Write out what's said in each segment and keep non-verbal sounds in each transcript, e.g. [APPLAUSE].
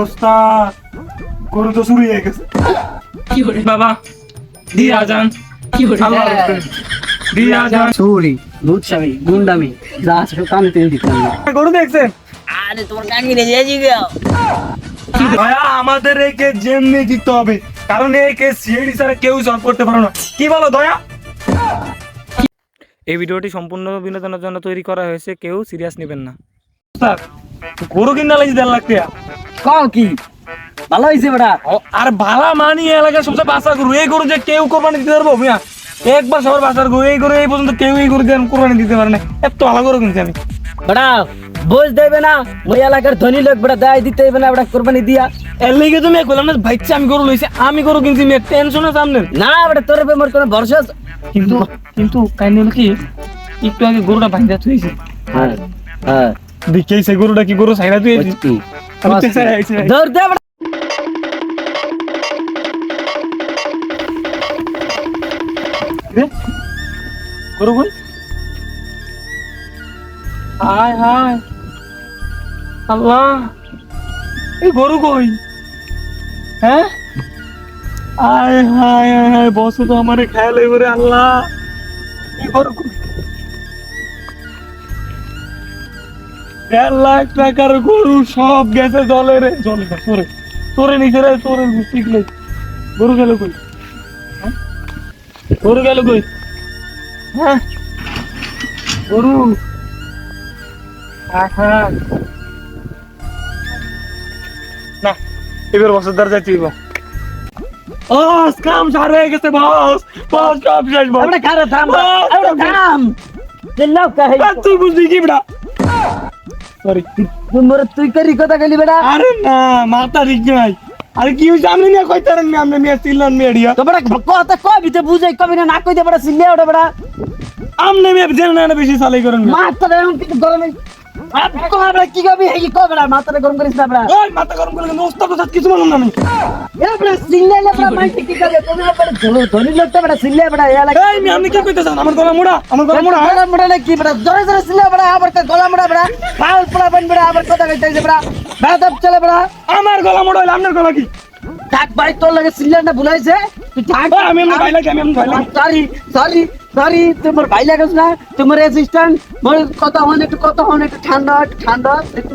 ওস্তাদ গরু তো চুরি হয়ে গেছে। বাবা দিয়া যান আল্লাহ রাখবেন। দিয়া যান চুরি দুধসামি গুন্ডামি যা আছে সব কামে দিতাম গরু দেখছেন? আরে তোমার কাকি রে যাই গেও আমাদের এই কেস যেমনি জিততে হবে। কারণ একে সিআইডি ছাড়া কেউ সলভ করতে পারো না। কি বলো দয়া? এই ভিডিওটি সম্পূর্ণ বিনোদনের জন্য তৈরি করা হয়েছে। কেউ সিরিয়াস নেবেন না। স্যার গরু কিনা লাগছে দেড় লাখ টাকা। কও কি? ভালো হইছে বেটা। আর ভালা মানি এলাকার সবচেয়ে বাসা গরু। এই গরু যে কেউ কোরবানি দিতে পারব? মিয়া একবার সবার বাসার গরু। এই গরু এই পর্যন্ত কেউ এই গরু দেন কোরবানি দিতে পারে না। এত ভালো গরু কিনছি আমি। বেটা বোঝ দেবে না ওই এলাকার ধনী লোক বেটা দেয় দিতে হইবে না বেটা কোরবানি দিয়া। এর লেগে তুমি বললাম না ভাইচ্ছে আমি গরু লইছি আমি গরু কিনছি মেয়ে টেনশন আছে আপনার। না বেটা তোর উপর মোর কোনো ভরসা? কিন্তু কিন্তু কাহিনী হলো কি একটু আগে গরুটা ভাঙা তুইছি হ্যাঁ হ্যাঁ। দেখি সেই গরুটা কি গরু সাইরা তুই। ধর দে গরু কই? হায় হায়। আল্লাহ। এই গরু কই? হ্যাঁ? আয় হায় হায় বস তো আমারে খেয়াল আল্লাহ। এই গরু দেড় লাখ টাকার গরু সব গেছে জলে রে। জলে না সরে সরে নিচে রে সরে শিখলে গরু গেল কই? হ্যাঁ? গরু গেল কই? হ্যাঁ? গরু। আহা। না এবার বছর দ্বার যাইতে হইব। বস কাম সার হয়ে গেছে বস। বস কাম শেষ বস। বেটা খারে থাম বেটা থাম তুই বুঝলি কি বেটা? সরি তুই মোর তুই করি কথা কইলি বেটা? আরে না মাথা ঠিক নাই আরে কি হইছে? আমি না কইতারেন নি আমি নিয়ে সিলন মেডিয়া তো বেটা কথা কবি তো বুঝাই কবি না না কই দে বেটা সিলে ওটা বেটা। আমনে মে জেনে না বেশি সালাই করেন মাথা এমন কিছু গরমে বেটা কি কবি এই কো বেটা মাথাটা গরম করিস না বেটা ওই মাথা গরম করে কিন্তু ওস্তাদ ওস্তাদ কিছু বলুন না আমি। এ বেটা সিলে লে বেটা মাইন্ড কি করে? তুমি বেটা ধরো ধরি লোকটা বেটা সিলে বেটা এ লাগে। এই মি কি কইতেছেন আমার গলা মোড়া আমার গলা মোড়া? মোড়া মোড়া কি বেটা জোরে জোরে সিলে বেটা আবার কা গলা মোড়া বেটা ফাল পড়া বান বেটা আবার কথা কইতে বেটা বেটা চলে বেটা আমার গলা মোড়া হইলে আপনার গলা কি? থাক ভাই তোর লাগে সিলে না ভুলাইছে? তুই ওই, আমি ভাই লাগে আমি ভাই লাগে। সরি সরি সরি তোমার ভাই লাগাস না। তোমার অ্যাসিস্ট্যান্ট মোর কথা হন একটু কথা হন একটু ঠান্ডা ঠান্ডা একটু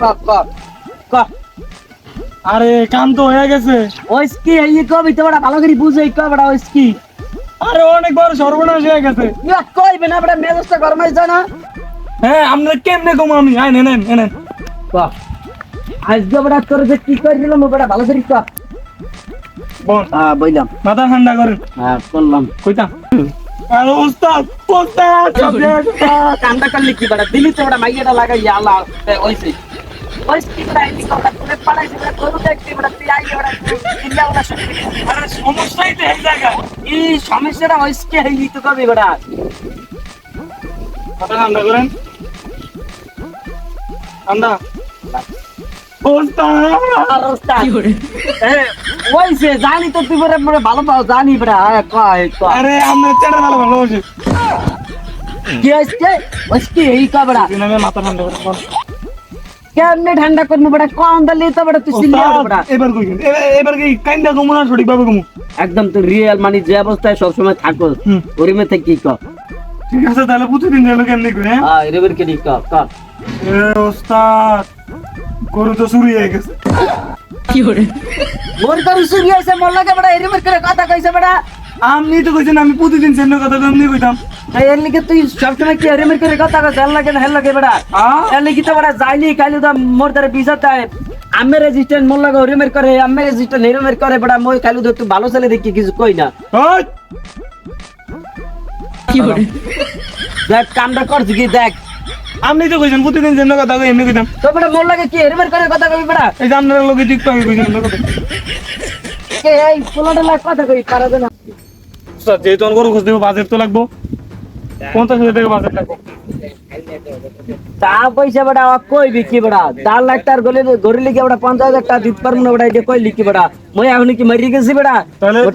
কপ কপ কপ আরে কাম তো হয়ে গেছে। ওই কি এই কবি তো বড় ভালো করে বুঝে এই কবড়া ওই কি আরে অনেক বড় সর্বনাশ হয়ে গেছে। ইয়া কইবে না বড় মেজাজটা গরমাই যায় না। হ্যাঁ আমরা কেমনে কম আমি? আই নেন নেন কপ আজকে বড় তোর যে কি করে দিলাম ও বড় ভালো করে কপ বল। হ্যাঁ বইলাম। মাথা ঠান্ডা করেন। হ্যাঁ করলাম। কইতা আরে ওস্তাদ ওস্তাদ কান্দা করলি কি বড় দিলি তো বড় মাইয়াটা লাগাই আল্লাহ ওইছে ওই কি বড় এই কথা তোরে পাড়াইছে বড় তোর দেখতে বড় তুই আই বড় দিল্লা বড় শুনবি আরে সমস্যাই তো এই সমস্যাটা হইছে এই তো কবি বড় মাথা ঠান্ডা করেন। ঠান্ডা। জানি তো তুই বড় বড় ভালো পাও জানি বড় হ্যাঁ কয় কয় আরে আমরা চেড়ে ভালো ভালোবাসি কি হইছে ওইছে এই কবড়া মাথা ঠান্ডা কেমনে ঠান্ডা করব বড়? কোন দলি তো বড় তুই সিলিয়া বড়। এবার কই এবার- এবার কি কাইন্দা কমু না সঠিক ভাবে কমু একদম তুই রিয়েল মানে যে অবস্থায় সবসময় থাকো। ওরিমে থেকে কি কর ঠিক আছে তাহলে প্রতিদিন যাব কেমনি করে হ্যাঁ? এরবের কে কি? কর কর এ ওস্তাদ। গরু তো চুরি হয়ে গেছে। মোর কর সুরি আছে মোর লাগে বড় এরবের করে কথা কইছে বড়। আপনি তো কইছেন আমি প্রতিদিন সেন্য কথা তো এমনি কইতাম। তাই এর লিগে তুই সবসময় কি এরবের করে কথা কইছ? এর লাগে না হেল লাগে বড়? এর লিগে তো বড় যাইলি কাইলে তো মোর দ্বারা বিজাত আমি রেজিস্ট্যান্ট মোর লাগে এরবের করে আমি রেজিস্ট্যান্ট এরবের করে বড় মই কাইলে তো তুই ভালো ছেলে দেখি কিছু কই না। কি ওই, দেখ কামটা করছি কি দেখ। আপনি তো কইছেন প্রতিদিন সেন্য কথা কই এমনি কইতাম। তো বড় মোর লাগে কি? এরবের করে কথা কই বড় এই যে আপনার লোকে টিকটক কইছেন। কে এই পোলাটা লাগে কথা কই পারা না। ওস্তাদ, যেহেতু আমার গরু খুঁজতে হবে, বাজেট তো লাগবো। পঞ্চাশ হাজার টাকা বাজেট লাগবো। তা পয়সা বড়া কই বিকি বড়া চার লাখ টাকার গলে গড়ি লিখে বড়া পঞ্চাশ হাজার টাকা দিতে পারব না বড়া এটা কই লিখি বড়া মই এখন কি মরি গেছি বড়া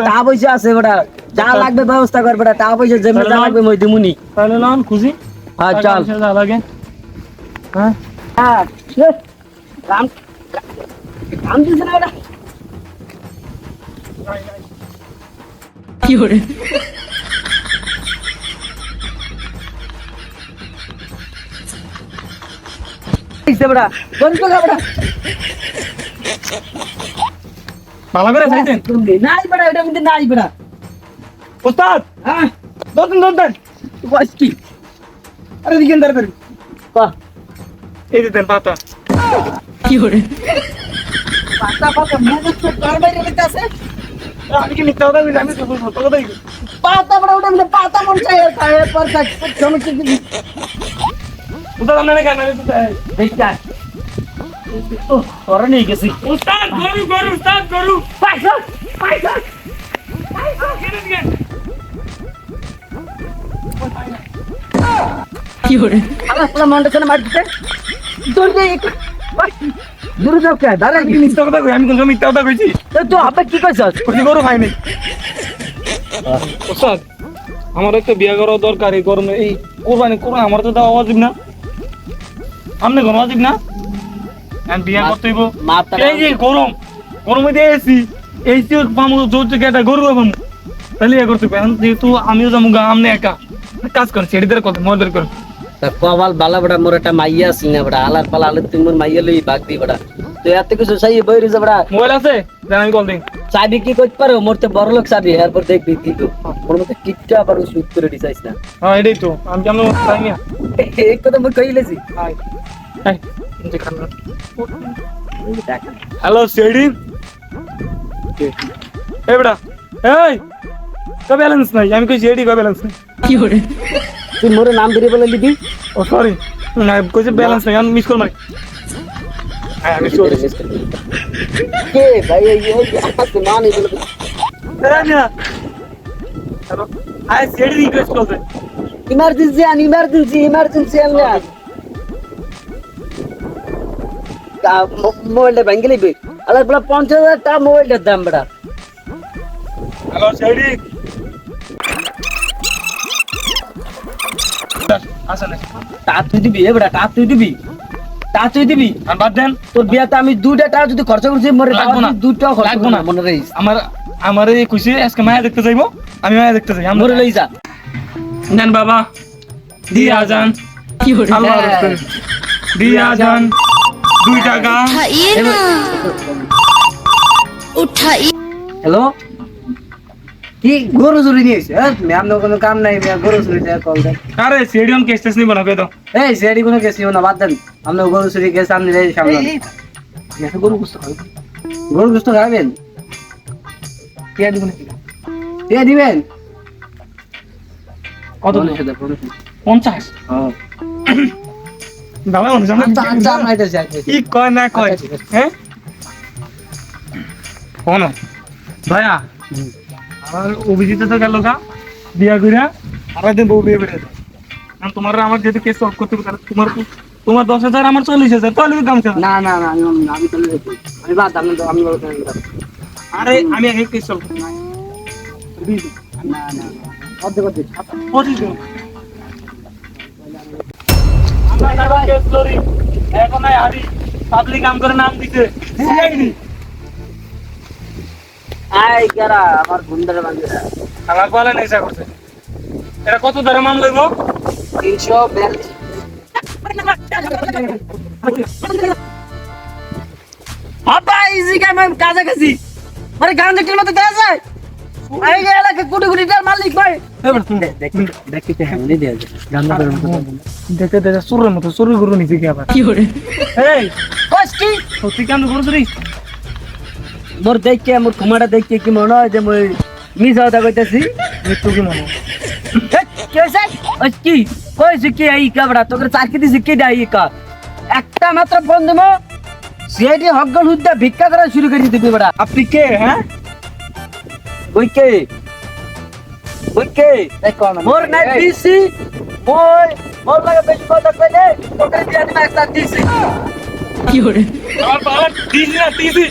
টাকা পয়সা আছে বড়া যা লাগবে ব্যবস্থা কর বড়া টাকা পয়সা তাহলে যা লাগবে মই দিমুনি। তাহলে লন খুশি হ্যাঁ যা লাগে হ্যাঁ? হ্যাঁ রাম আমি না বেটা দিছে বেটা বন্ধ কর বেটা ভালো করে চাইছেন নাই বেটা এটা মধ্যে নাই বেটা। ওস্তাদ! হ্যাঁ। দোতন দোতন বস কি? আরে দিকেন দাঁড়া কহ এই দিতেন পাতা। পাতা পাতা মুখ তো কার বাইরে লেখা আছে আমি কি মিথ্যা কথা আমি তো সত্য কথাই। পাতা বড় ওটা মানে পাতা মন চাই আর পর কাট কি কেন দেখা ও তোরা নিয়ে গেছি। উস্তাদ গরু গরু উস্তাদ গরু। পয়সা পয়সা কেন দিকেন দূর যাও কে? দাঁড়া আমি কি মিথ্যা কথা কই? আমি কোন মিথ্যা কথা কইছি? তো কি কইছস? ওই গরু খাই নাই। ওস্তাদ আমার একটা বিয়া করা দরকার এই গরমে এই কোরবানি কোরবানি আমার তো দেওয়া অজিব না। আপনি কোনো অজিব না। আমি বিয়া করতে হইব মাথা এই যে গরম গরমে দিয়ে এসি এসি পামু জোর থেকে একটা গরু পামু। তাহলে ইয়ে করতে এখন যেহেতু আমিও যাব গা আমনে একা। কাজ করেন সেটিদের কথা বের করেন কবাল বালা বড়া মোর একটা মাইয়া আছিল না বড়া আলার পালা আলে তুই মোর মাইয়া লই বাগ দি বড়া। তো এত কিছু চাই বইরে যা বড়া মোবাইল আছে? দেন আমি কল দিন চাবি কি কইতে পারো? মোর তো বড় লোক চাবি এরপর দেখবি কি তো। মোর মতে কিটটা আবার শুট করে দিছাইস না। হ্যাঁ এটাই তো। আমি কেমন তাই নিয়ে এই কথা মই কইলেছি হাই হাই হ্যালো সেডি। এই বেটা এই কা ব্যালেন্স নাই? আমি কই সেডি কা ব্যালেন্স নাই? তুই মোর নাম ধরে বলে লিবি ও সরি না কইছে ব্যালেন্স নাই আমি মিস কল মারি আমি সরি কে ভাই এই বলে আই সেডি রিকোয়েস্ট করতে ইমার্জেন্সি আন ইমার্জেন্সি ইমার্জেন্সি আন মোবাইলটা ভেঙে লিবি আলার বলা পঞ্চাশ হাজার টাকা মোবাইলটার দাম বেড়া হ্যালো সেডি টাকা তুই দিবি এ বেটা টাকা তুই দিবি। টাকা তুই দিবি। আর বাদ দেন। তোর বিয়াতে আমি দুইটা টাকা যদি খরচা করছি মরে লাগবো না। দুইটা লাগবো না। মনে রাখিস আমার আমার এই খুশি আজকে মায়া দেখতে যাইবো। আমি মায়া দেখতে যাই আমরা লই যা। নেন বাবা দিয়া যান। কি হলো হ্যাঁ। দিয়া যান। দুই টাকা। উঠাই হ্যালো? কি গরু চুরি নিয়েছে হ্যাঁ ম্যাম কোনো কাম নাই ম্যাম গরু চুরি দেয় কল দেয়। আরে স্টেডিয়াম কেস টেস নিব না তো এই সেটি কোনো কেস না বাদ দেন। আমরা গরু চুরি কেস সামনে যাই সামনে। গরু গুস্ত খাবেন গরু গুস্ত খাবেন কে দিব নাকি? কে দিবেন? কত। পঞ্চাশ হ্যাঁ। দাদা মনে আচ্ছা, আচ্ছা, আমরা কি কয় না কয়? আচ্ছা। হ্যাঁ? কোন ভাইয়া আমার অভিজিৎ তো গেল গা বিয়া কইরা। আর দিন বউ বিয়ে বেড়ে কারণ তোমার আর আমার যেহেতু কেস সলভ করতে হবে তাহলে তোমার তোমার দশ হাজার আমার চল্লিশ হাজার তাহলে কাম না না না আমি আমি আমি বাদ আমি তো- আমি। আরে আমি আগে কেস সলভ না না না অর্ধেক অর্ধেক এখন আদি পাবলিক কাম করে নাম দিতে আই কারা আমার বন্ধুরা বান্ধবীরা আমার বলে নেশা করছে। এটা কত ধরে মান লইব? তিনশো বিয়াল্লিশ বাবা ইজি কাম আমি কাছাকাছি মানে গান দেখতে মতো দেওয়া যায়? এই যে এলাকা কোটি কোটি টাকার মালিক ভাই। দেখতে সুরের মতো সুরের গরু নিচে কি আবার এই! কষ্টি সত্যি কেন গরু রে মোর দেখকে মোর কুমাটা দেখকে কি মনে হয় যে মই মিস হওয়া কইতেছি? মৃত্যু কি মনে কি কইছি কি? এই কাবড়া তোকে চাকরি দিছি কি দাই কা একটা মাত্র ফোন দেবো সিআইডি হকগল হুদ্দা ভিক্ষা করা শুরু করে দিবি বড়া আপনি কে হ্যাঁ? বইকে বইকে মোর নাই দিছি মই মোর লাগে বেশি কথা কইলে তোকে দিয়া দিমা একটা দিছি আমার বাবা দিস না দিছি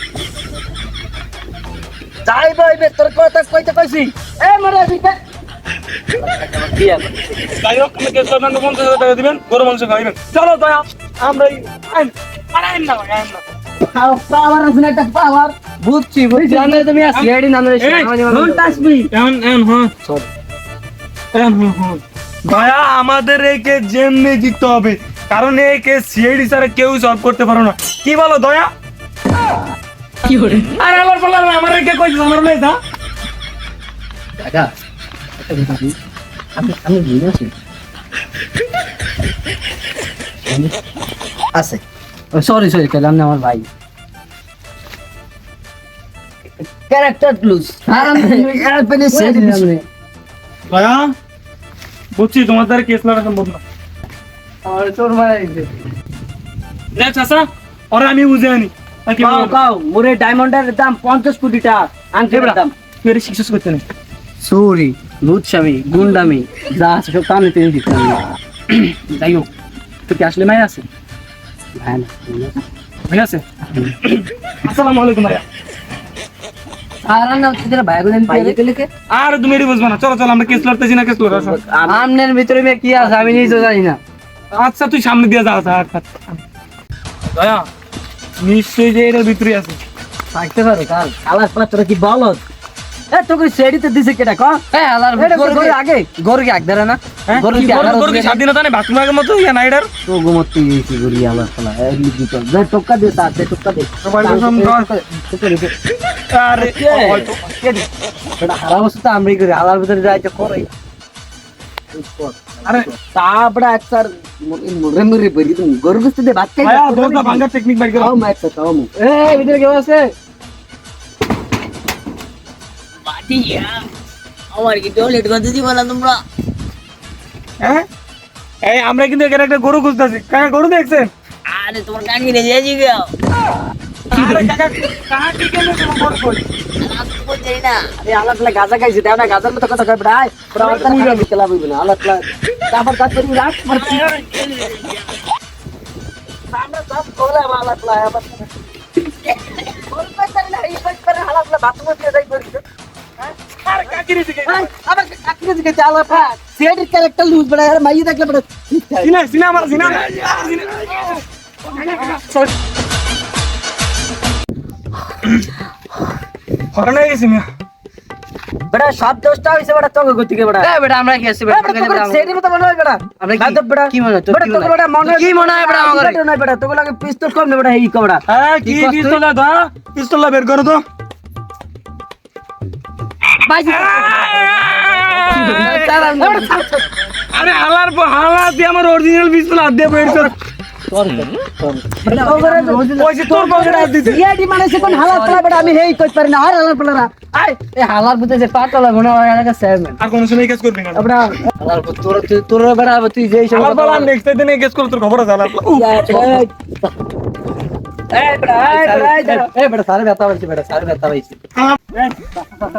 যাই বইবে তোর কথা কইতে কইছি। এ মরে দিতে দিয়া যাই হোক পঞ্চাশ হাজার টাকা দিবেন গরু মাংস খাইবেন। চলো দয়া আমরা এই- আইন আরে আইন না ভাই, আইন না। পাওয়ার আছে না একটা পাওয়ার বুঝছি বুঝছি। আমি তুমি নামে এখন এখন হ্যাঁ। এখন ভাইয়া আমাদের এই কেস যেমনি জিততে হবে। কারণ এই কেস সিআইডি স্যার কেউ সলভ করতে পারো না। কি বলো দয়া? কি করে আরে আমার বললাম আমার কে কইছিস আমার লই দা দাদা আমি আমি ভুলে আছি। আছে সরি সরি তাহলে আমি আমার ভাই। ক্যারেক্টার লুজ আর আমি বুঝছি তোমার দ্বারা কেস লড়া সম্ভব না আর তোর মারাই দে দেখ চাচা ওরা আমি বুঝে আনি। কাও কাও মোরে ডায়মন্ডের দাম পঞ্চাশ কোটি টাকা আংটির দাম। তুই শিক্ষা করতে নেই সরি লুচ্ছামি গুন্ডামি যা আছে সব কামে তুমি দিতে যাই হোক তোর কি আসলে মাই আছে? হ্যাঁ ভাই আছে। আসসালামু আলাইকুম ভাইয়া। আর তুমি এটি বুঝবা না। চলো চলো আমরা কেস লড়তেছি না কেস লড়া আমনের ভিতরে কি আছে আমি নিজে জানি না। আচ্ছা তুই সামনে দিয়ে যা যা। দয়া নিশ্চয়ই যে এর ভিতরে আছে। থাকতে পারে কাল কালার পাত্র কি বলত এ তোকে সেডিতে দিছে কেটা ক? এ আলার গরু আগে। গরু কি আগদারে না। হ্যাঁ? গরু কি কি গরু- কি স্বাধীনতা নেই বাথরুম আগের মতো ইয়া নাইডার তো গরু আলার এ লিখি টক্কা দে তা দে টক্কা দে। সবাই তো ধর। আরে হয়তো এটা হারা তো। আমরাই করি হালার ভিতরে যাই তো করে আরে তারপরে একটার মরে মরে বেরি তুমি গরু গুস্তি দে ভাত খাই ভাইয়া দোস্তা ভাঙ্গার টেকনিক বাইর করো খাও মা একটা খাও মু এ ভিতরে কেউ আছে আমার কি টয়লেট করতে দিব না তোমরা হ্যাঁ এই আমরা কিন্তু এখানে একটা গরু খুঁজতেছি কাকা গরু দেখছেন আরে তোমার কাকি রে যাই গেও আরে কাকা কাকা কি কেন তোমার গরু কই আমি তো বলছি না এই আলাপ লা গাজা খাইছে দেও না গাজার মতো কথা কই বড়াই পুরো আমার তার খাই দিতে লাভ হইবে না আলাপ লা তারপর কাজ করি রাখ মারছি আমরা সব কোলা আলাপ লা আবার কোন কথা না এই কাজ করে আলাপ লা বাথরুমে দিয়ে যাই করি আরে কাকি রে দিকে আবার কাকরে দিকে চালা পা সিআইডির ক্যারেক্টার লুজ বড়া আর মাইয়ে দেখলে বড় সিনা সিনা আমার সিনা হরণ হয়ে গেছি মিয়া বড়া সব দোষটা হইছে বড়া তোকে গতি কে এ বেটা আমরা কি আছি বেটা মনে হয় বড়া আমরা কি- বড়া কি মনে হয়? তোকে মনে হয়? বড়া মনে কি মনে হয় বড়া আমার? তোকে নয় বড়া তোকে লাগে পিস্তল কম না বড়া এই কবড়া হ্যাঁ কি পিস্তল দা পিস্তল বের করো তো আরে হালার হালা দিয়ে আমার অরিজিনাল পিস্তল হাত দিয়ে বের কর মানে আমি হেই কই পারি না। আর হালাত পড়া আই এই হালার ভিতরে যে পাটলা গুনা হয় না চেয়ারম্যান। আর কোনো সময় কাজ করবি না। বড়া হালার ভিতরে তোর তুই- তোর তুই যেই সময় হালার বলা নেক্সট দিনে কেস করে তোর খবর আছে হালার এই বড়া এই বড়া এই বড়া এ ব্যথা পাইছে বেটা সারে ব্যথা পাইছে।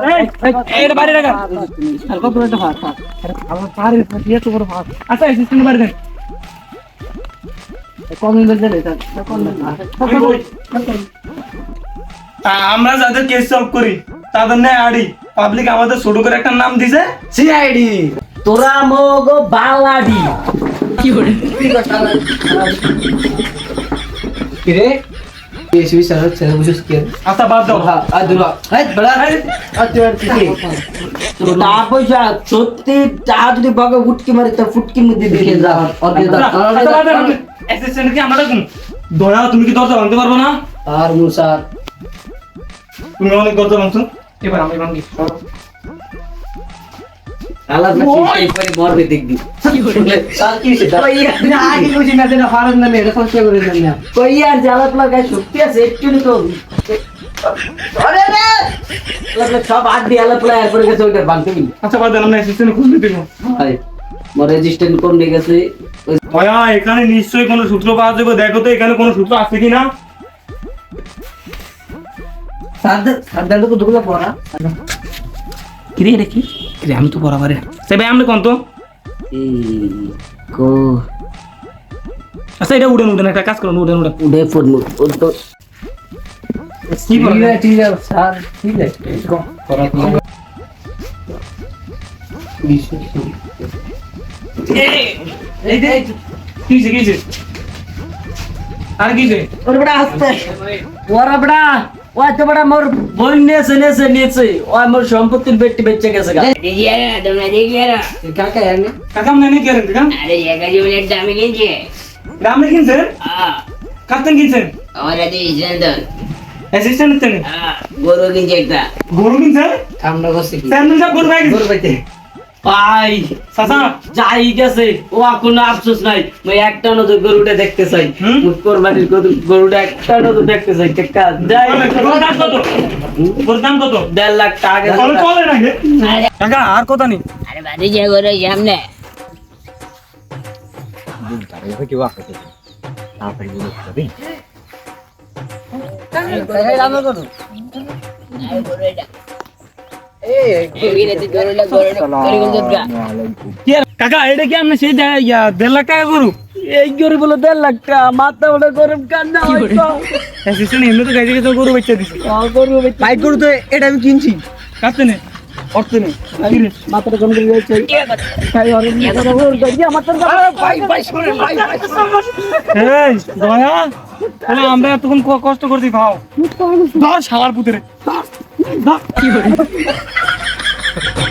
এই, এই, এটা বাইরে রাখা। হালকা করে একটা হাত আমার পারে দিয়ে বড় হাত। আচ্ছা এই সিস্টেম বাইরে আমরা যাদের কেস সলভ করি তাদের নেই আড়ি। পাবলিক আমাদের ছোট করে একটা নাম দিছে সিআইডি তোরা মগ বালাডি। কি রে? বুঝছিস কি আচ্ছা বাদ দাও। আর দুরা এই বেটা আর তুই আর কি তা পয়সা সত্যি তা যদি বগে উটকি মারে তো ফুটকির মধ্যে দিয়ে যা অর্ধে আচ্ছা, আচ্ছা, assistant কি আমরা রাখুন? দয়া তুমি কি দরজা ভাঙতে পারব না? আর মুসার তুমি অনেক দরজা ভাঙছো। এবার আমি ভাঙি। আলাদা করে? দেখবি স্যার কি সেটা আগে বুঝি না যেটা ফারাদ নামে এটা সব করে দেন না। কই আর জ্বালাত লাগায় শক্তি আছে একটু তো আরে রে! সব হাত দিয়ে আলাপ লাগায় করে গেছে ওইটা আচ্ছা বাদ আমরা অ্যাসিস্ট্যান্ট খুঁজে দিব রেজিস্ট্যান্ট কোন দিয়ে গেছে। ওই এখানে নিশ্চয়ই কোনো সূত্র পাওয়া যাবে। দেখো তো এখানে কোনো সূত্র আছে কিনা? সাদা সাদা তো দুগুলা পড়া? কিরে রে কি? কিরে আমি তো বরাবরে। সে ভাই আমরা কোন তো? কো আচ্ছা এটা উড়েন উড়েন একটা কাজ করুন উড়েন উড়েন উড়ে পড়ল ও তো। কি ঠিক আছে ঠিক আছে স্যার ঠিক আছে করা কি তো সম্পত্তির বেটি বেচে গেছে মানে দামি কিনছেন হ্যাঁ। কাপ্তেন কিনছেন আমরা অ্যাসিস্ট্যান্ট হ্যাঁ গরু কিনছে একটা। গরু কিনছেন আমরা করছি কি? স্যান্ডেল সব গরু ভাই গরু পাইতে ভাই চাচা যাই গেছে। ও কোনো আফসোস নাই। মই একটা নতুন গরুটা দেখতে চাই। মুখ কোরবানির গরুটা একটা নতুন দেখতে চাই। কাকা যাই। দাম কত? দেড় লাখ টাকা কল কলে নাকি? আরে। আর কথা নেই। আরে বাদি যে গরু সামনে। আরে কাকা এটা কি আপনি সেই জায়গায় দেড় লাখ টাকা গরু? এই গরু বলে দেড় লাখ টাকা মাথা ওটা গরম কান্না অ্যাসিস্ট্যান্ট এমনি তো গাইছে গরু বাচ্চা দিছে। গরু বাইক গরু তো এটা আমি কিনছি। কাটতে নেই? অর্থ নেই। মাথাটা গরম করে যাচ্ছে দিয়ে আমার এতক্ষণ ক- কষ্ট করছি ভাও দশ হাওয়ার পুতরে। কি [LAUGHS]